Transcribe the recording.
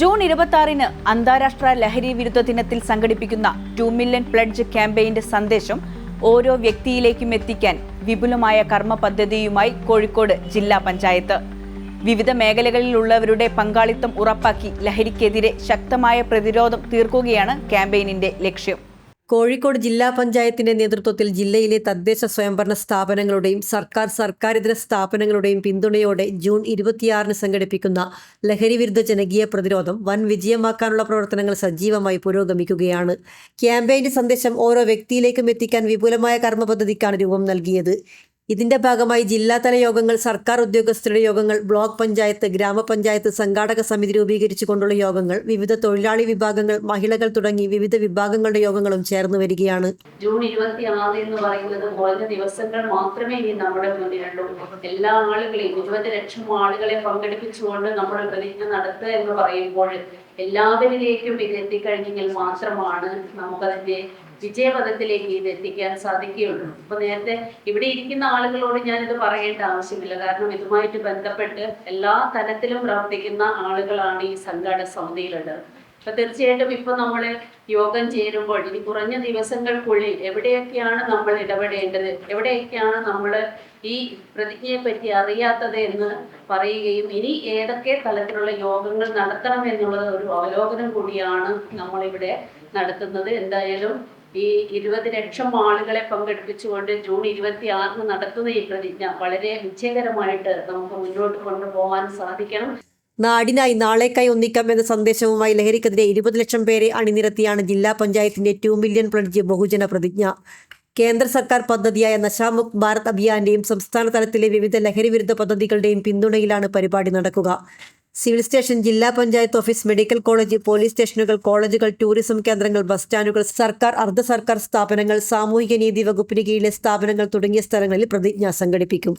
June ഇരുപത്തി ആറിന് അന്താരാഷ്ട്ര ലഹരി വിരുദ്ധ ദിനത്തിൽ സംഘടിപ്പിക്കുന്ന ടു മില്യൺ പ്ലഡ്ജ് ക്യാമ്പയിന്റെ സന്ദേശം ഓരോ വ്യക്തിയിലേക്കും എത്തിക്കാൻ വിപുലമായ കർമ്മ പദ്ധതിയുമായി കോഴിക്കോട് ജില്ലാ പഞ്ചായത്ത്. വിവിധ മേഖലകളിലുള്ളവരുടെ പങ്കാളിത്തം ഉറപ്പാക്കി ലഹരിക്കെതിരെ ശക്തമായ പ്രതിരോധം തീർക്കുകയാണ് ക്യാമ്പയിനിന്റെ ലക്ഷ്യം. കോഴിക്കോട് ജില്ലാ പഞ്ചായത്തിന്റെ നേതൃത്വത്തിൽ ജില്ലയിലെ തദ്ദേശ സ്വയംഭരണ സ്ഥാപനങ്ങളുടെയും സർക്കാർ സർക്കാരിതര സ്ഥാപനങ്ങളുടെയും പിന്തുണയോടെ ജൂൺ ഇരുപത്തിയാറിന് സംഘടിപ്പിക്കുന്ന ലഹരിവിരുദ്ധ ജനകീയ പ്രതിരോധം വൻ വിജയമാക്കാനുള്ള പ്രവർത്തനങ്ങൾ സജീവമായി പുരോഗമിക്കുകയാണ്. ക്യാമ്പയിന്റെ സന്ദേശം ഓരോ വ്യക്തിയിലേക്കും എത്തിക്കാൻ വിപുലമായ കർമ്മ പദ്ധതിക്കാണ് രൂപം നൽകിയത്. ഇതിന്റെ ഭാഗമായി ജില്ലാതല യോഗങ്ങൾ സർക്കാർ ഉദ്യോഗസ്ഥരുടെ യോഗങ്ങൾ ബ്ലോക്ക് പഞ്ചായത്ത് ഗ്രാമപഞ്ചായത്ത് സംഘാടക സമിതി രൂപീകരിച്ചുകൊണ്ടുള്ള യോഗങ്ങൾ വിവിധ തൊഴിലാളി വിഭാഗങ്ങൾ മഹിളകൾ തുടങ്ങി വിവിധ വിഭാഗങ്ങളുടെ യോഗങ്ങളും ചേർന്ന് വരികയാണ്. ജൂൺ ഇരുപത്തി ആറ് എന്ന് പറയുന്നത് കുറഞ്ഞ ദിവസങ്ങൾ മാത്രമേ ഇനി നമ്മുടെ മുന്നിലുള്ളൂ. എല്ലാ ആളുകളെയും ഇരുപത് ലക്ഷം ആളുകളെ പങ്കെടുപ്പിച്ചുകൊണ്ട് നമ്മുടെ പ്രതിജ്ഞ നടത്തുക എന്ന് പറയുമ്പോൾ എല്ലാവരിലേക്കും ഇത് എത്തിക്കഴിഞ്ഞെങ്കിൽ മാത്രമാണ് നമുക്കതിന്റെ വിജയപഥത്തിലേക്ക് ഇത് എത്തിക്കാൻ സാധിക്കുകയുള്ളൂ. ഇപ്പൊ നേരത്തെ ഇവിടെ ഇരിക്കുന്ന ആളുകളോട് ഞാൻ ഇത് പറയേണ്ട ആവശ്യമില്ല. കാരണം ഇതുമായിട്ട് ബന്ധപ്പെട്ട് എല്ലാ തലത്തിലും പ്രവർത്തിക്കുന്ന ആളുകളാണ് ഈ സംഘാടക സമിതിയിലുള്ളത്. അപ്പൊ തീർച്ചയായിട്ടും ഇപ്പൊ നമ്മൾ യോഗം ചേരുമ്പോൾ ഇനി കുറഞ്ഞ ദിവസങ്ങൾക്കുള്ളിൽ എവിടെയൊക്കെയാണ് നമ്മൾ ഇടപെടേണ്ടത്? എവിടെയൊക്കെയാണ് നമ്മൾ ഈ പ്രതിജ്ഞയെ പറ്റി അറിയാത്തത് എന്ന് പറയുകയും ഇനി ഏതൊക്കെ തലത്തിലുള്ള യോഗങ്ങൾ നടത്തണം എന്നുള്ളത് ഒരു അവലോകനം കൂടിയാണ് നമ്മളിവിടെ നടത്തുന്നത്. എന്തായാലും ഈ ഇരുപത് ലക്ഷം ആളുകളെ പങ്കെടുപ്പിച്ചുകൊണ്ട് ജൂൺ ഇരുപത്തി ആറിന് നടത്തുന്ന ഈ പ്രതിജ്ഞ വളരെ വിജയകരമായിട്ട് നമുക്ക് മുന്നോട്ട് കൊണ്ടുപോകാൻ സാധിക്കണം. നാടിനായി നാളേക്കായി ഒന്നിക്കാം എന്ന സന്ദേശവുമായി ലഹരിക്കെതിരെ ഇരുപത് ലക്ഷം പേരെ അണിനിരത്തിയാണ് ജില്ലാ പഞ്ചായത്തിന്റെ ടു മില്യൺ പ്ലഡ്ജ് ബഹുജന പ്രതിജ്ഞ. കേന്ദ്ര സർക്കാർ പദ്ധതിയായ നശാമുക് ഭാരത് അഭിയാന്റെയും സംസ്ഥാന തലത്തിലെ വിവിധ ലഹരി വിരുദ്ധ പദ്ധതികളുടെയും പിന്തുണയിലാണ് പരിപാടി നടക്കുക. സിവിൽ സ്റ്റേഷൻ ജില്ലാ panchayat office medical college police സ്റ്റേഷനുകൾ കോളേജുകൾ ടൂറിസം കേന്ദ്രങ്ങൾ ബസ് സ്റ്റാൻഡുകൾ സർക്കാർ അർദ്ധ സർക്കാർ സ്ഥാപനങ്ങൾ സാമൂഹിക നീതി വകുപ്പിന് കീഴിലെ സ്ഥാപനങ്ങൾ തുടങ്ങിയ സ്ഥലങ്ങളിൽ പ്രതിജ്ഞ സംഘടിപ്പിക്കും.